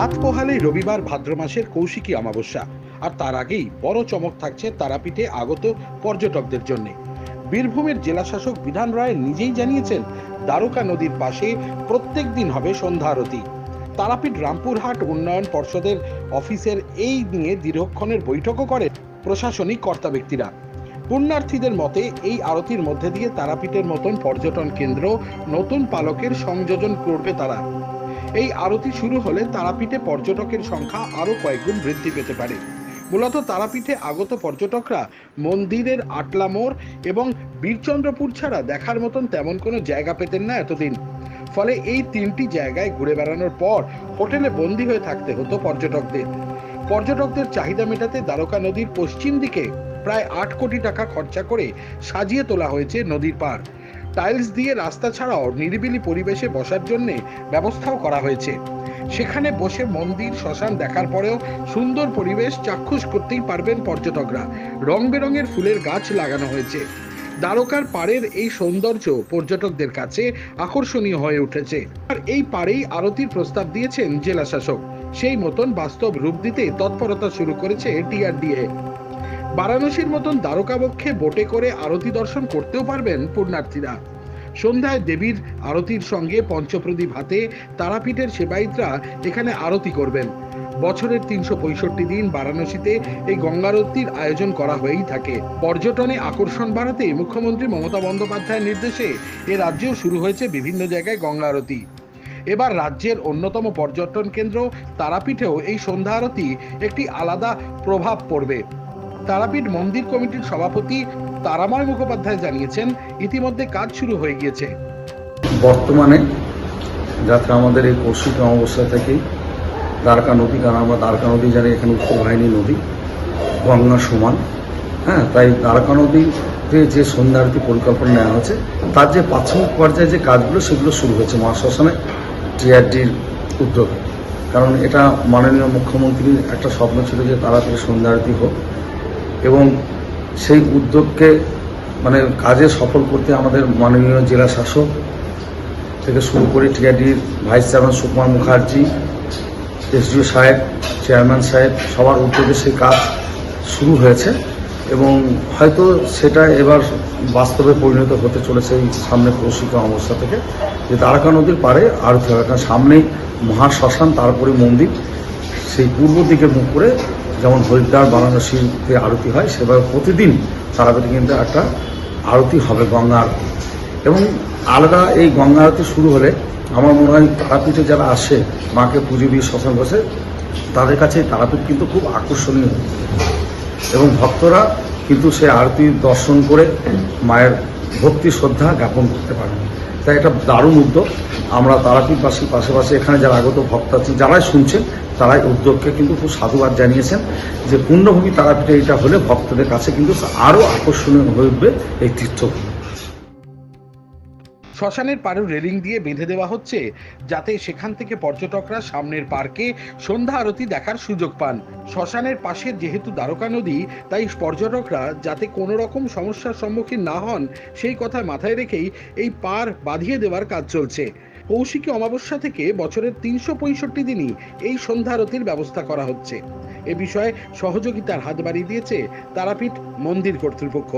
রাত পোহালে রবিবার ভাদ্র মাসের কৌশিকী অমাবস্যা। আর তার আগেই বড় চমক থাকছে তারাপীঠে আগত পর্যটকদের জন্য। বীরভূমের জেলাশাসক বিধান রায় নিজেই জানিয়েছেন, দ্বারকা নদীর পাশে প্রত্যেক দিন হবে সন্ধ্যা আরতি। তারাপীঠ রামপুরহাট উন্নয়ন পর্ষদের অফিসের এই নিয়ে দীর্ঘক্ষণের বৈঠকও করে প্রশাসনিক কর্তা ব্যক্তিরা পুণ্যার্থীদের মতে, এই আরতির মধ্যে দিয়ে তারাপীঠের মতন পর্যটন কেন্দ্র নতুন পালকের সংযোজন করবে তারা। এই আরতি শুরু হলে তারাপীঠে পর্যটকের সংখ্যা আরও কয়েকগুণ বৃদ্ধি পেতে পারে। মূলত তারাপীঠে আগত পর্যটকরা মন্দিরের আটলা মোড় এবং বীরচন্দ্রপুর ছাড়া দেখার মতন তেমন কোনো জায়গা পেতেন না এতদিন। ফলে এই তিনটি জায়গায় ঘুরে বেড়ানোর পর হোটেলে বন্দী হয়ে থাকতে হতো পর্যটকদের। পর্যটকদের চাহিদা মেটাতে দ্বারকা নদীর পশ্চিম দিকে প্রায় আট কোটি টাকা খরচা করে সাজিয়ে তোলা হয়েছে নদীর পার টাইলস দিয়ে রাস্তা ছাড়াও নিরিবিলি পরিবেশে বসার জন্য ব্যবস্থাও করা হয়েছে। সেখানে বসে মন্দির, শ্মশান দেখার পরেও সুন্দর পরিবেশ চাক্ষুষ করতেই পারবেন পর্যটকরা। রং বেরঙের ফুলের গাছ লাগানো হয়েছে। দ্বারকার পাড়ের এই সৌন্দর্য পর্যটকদের কাছে আকর্ষণীয় হয়ে উঠেছে। আর এই পাড়েই আরতির প্রস্তাব দিয়েছেন জেলা শাসক সেই মতন বাস্তব রূপ দিতে তৎপরতা শুরু করেছে টিআরডিএ। বারাণসীর মতন দ্বারকাবক্ষে বোটে করে আরতি দর্শন করতেও পারবেন পুণ্যার্থীরা। সন্ধ্যায় দেবীর আরতির সঙ্গে পঞ্চপ্রদীপ হাতে তারাপীঠের সেবায়িতরা এখানে আরতি করবেন। বছরের তিনশো পঁয়ষট্টি দিন বারাণসীতে এই গঙ্গারতির আয়োজন করা হয়েই থাকে। পর্যটনে আকর্ষণ বাড়াতে মুখ্যমন্ত্রী মমতা বন্দ্যোপাধ্যায়ের নির্দেশে এ রাজ্যেও শুরু হয়েছে বিভিন্ন জায়গায় গঙ্গা আরতি এবার রাজ্যের অন্যতম পর্যটন কেন্দ্র তারাপীঠেও এই সন্ধ্যা আরতি একটি আলাদা প্রভাব পড়বে। তারাপীঠ মন্দির কমিটির সভাপতি তারাময় মুখোপাধ্যায় জানিয়েছেন, ইতিমধ্যে কাজ শুরু হয়ে গিয়েছে। বর্তমানে যাতে আমাদের এই কৌশিক অমাবস্যা থেকেই দ্বারকা নদী, কারণ আমরা দ্বারকা নদী জানি, এখানে উত্তর বাহিনী নদী, গঙ্গা সমান। হ্যাঁ তাই দ্বারকা নদীতে যে সন্ধ্যা আরতি পরিকল্পনা নেওয়া হয়েছে তার যে প্রাথমিক পর্যায়ে যে কাজগুলো, সেগুলো শুরু হয়েছে মহাশ্মশানে টিআরডির উদ্যোগে। কারণ এটা মাননীয় মুখ্যমন্ত্রীর একটা স্বপ্ন ছিল যে তাড়াতাড়ি সন্ধ্যা আরতি হোক। এবং সেই উদ্যোগকে মানে কাজে সফল করতে আমাদের মাননীয় জেলা শাসক থেকে শুরু করে টিআরডির vice chairman Sukumar Mukherjee, SDO সাহেব, চেয়ারম্যান সাহেব সবার উদ্যোগে সেই কাজ শুরু হয়েছে এবং হয়তো সেটা এবার বাস্তবে পরিণত হতে চলেছে এই সামনে কৌশিক অবস্থা থেকে। যে দ্বারকা নদীর হবে কারণ সামনেই মহাশ্মশান, তারপরে মন্দির। সেই পূর্ব দিকে মুখ করে যেমন হরিদ্বার বারাণসীতে আরতি হয়, সেভাবে প্রতিদিন তারাপীঠে কিন্তু একটা আরতি হবে গঙ্গা আরতি। এবং আলাদা এই গঙ্গা আরতি শুরু হলে আমার মনে হয় তারাপীঠে যারা আসে, মাকে পুজো দিয়ে শ্মশান বসে, তাদের কাছে তারাপীঠ কিন্তু খুব আকর্ষণীয়। এবং ভক্তরা কিন্তু সে আরতি দর্শন করে মায়ের ভক্তি শ্রদ্ধা জ্ঞাপন করতে পারেন। তাই এটা দারুণ উদ্যোগ। আমরা তারাপীঠ তারাপীঠবাসীর পাশাপাশি এখানে যারা আগত ভক্ত আছেন, যারাই শুনছেন, তারাই উদ্যোগকে কিন্তু খুব সাধুবাদ জানিয়েছেন যে পূর্ণভূমি তারাপীঠে এটা হলে ভক্তদের কাছে কিন্তু আরও আকর্ষণীয় হয়ে উঠবে এই তীর্থভূমি শ্মশানের পাড়ে রেলিং দিয়ে বেঁধে দেওয়া হচ্ছে, যাতে সেখান থেকে পর্যটকরা সামনের পার্কে সন্ধ্যা আরতি দেখার সুযোগ পান। শ্মশানের পাশে যেহেতু দ্বারকা নদী, তাই পর্যটকরা যাতে কোনো রকম সমস্যার সম্মুখীন না হন, সেই কথা মাথায় রেখেই এই পার বাঁধিয়ে দেওয়ার কাজ চলছে। কৌশিকী অমাবস্যা থেকে বছরের তিনশো পঁয়ষট্টি দিনই এই সন্ধ্যা আরতির ব্যবস্থা করা হচ্ছে। এ বিষয়ে সহযোগিতার হাত বাড়িয়ে দিয়েছে তারাপীঠ মন্দির কর্তৃপক্ষ।